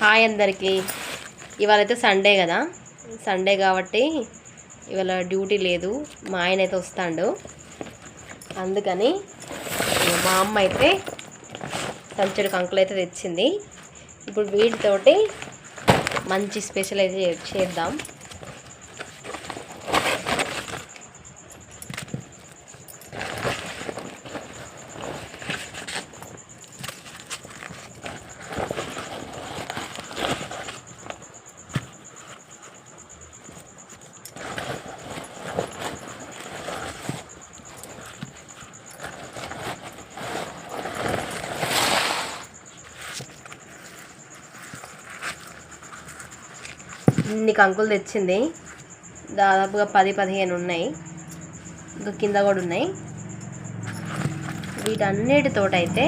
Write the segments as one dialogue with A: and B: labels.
A: Hi అందరికీ. ఇవాళ అయితే సండే కదా. సండే కాబట్టి ఇవాళ డ్యూటీ లేదు. మా ఆయన అయితే వస్తాడు. అందుకని మా అమ్మ అయితే సంచుడు కంకులు అయితే తెచ్చింది. ఇప్పుడు వీటితోటి మంచి స్పెషల్ అయితే చేద్దాం. ఇన్ని కంకులు తెచ్చింది. దాదాపుగా పది పదిహేను ఉన్నాయి. ఇంకా కింద కూడా ఉన్నాయి. వీటన్నిటితోటైతే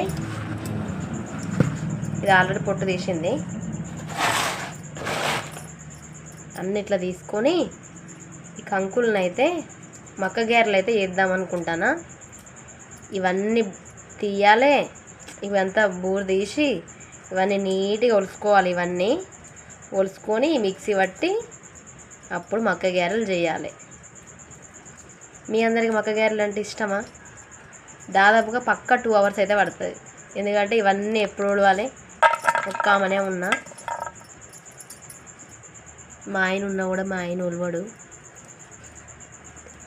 A: ఇది ఆల్రెడీ పొట్టు తీసింది. అన్నిట్లా తీసుకొని ఈ కంకులనైతే అయితే మక్క గారెలు అయితే వేద్దాం అనుకుంటానా ఇవన్నీ తీయాలి. ఇవంతా బూరు తీసి ఇవన్నీ నీట్గా ఒలుసుకోవాలి ఇవన్నీ. ఒలుసుకొని మిక్సీ పట్టి అప్పుడు మక్క గారెలు చేయాలి. మీ అందరికి మక్క గారెలు అంటే ఇష్టమా? దాదాపుగా పక్క టూ అవర్స్ అయితే పడుతుంది. ఎందుకంటే ఇవన్నీ ఎప్పుడు ఉడవాలి? ఒక్క ఉన్నా. మా ఆయన ఉన్నా కూడా మా ఆయన ఉలవడు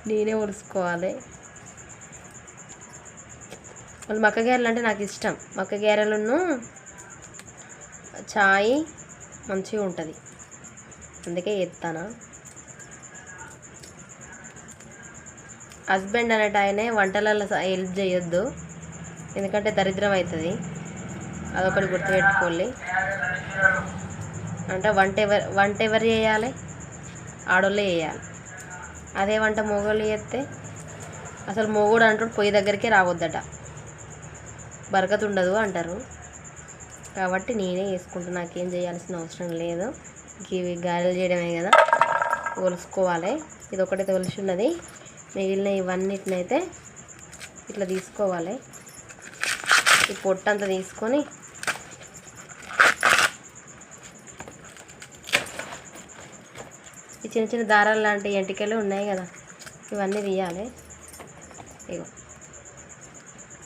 A: నేనే ఉడుచుకోవాలి. వాళ్ళు మక్క గారెలు అంటే నాకు ఇష్టం. మక్క గారెలను చాయ్ మంచిగా ఉంటుంది. అందుకే ఎత్తానా? హస్బెండ్ అనేట ఆయనే వంటలలో హెల్ప్ చేయొద్దు. ఎందుకంటే దరిద్రం అవుతుంది అదొకటి గుర్తుపెట్టుకోవాలి అంటే వంట ఎవరు వంట ఎవరు చేయాలి? ఆడోళ్ళే చేయాలి. అదే వంట మొగోళ్ళు చేస్తే అసలు మొగుడు అంటాడు పొయ్యి దగ్గరికి రావద్దట. బరకత్ ఉండదు అంటారు. కాబట్టి నేనే వేసుకుంటాను నాకేం చేయాల్సిన అవసరం లేదు. ఇవి గారెలు చేయడమే కదా. ఒలుసుకోవాలి. ఇది ఒకటి తొలిసి ఉన్నది మిగిలిన ఇవన్నిటినైతే ఇట్లా తీసుకోవాలి. ఈ పొట్టంతా తీసుకొని ఈ చిన్న చిన్న దారాలు లాంటి ఎంటికలు ఉన్నాయి కదా. ఇవన్నీ తీయాలి. ఇగో.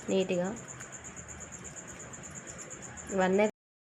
A: నీట్గా ఇవన్నీ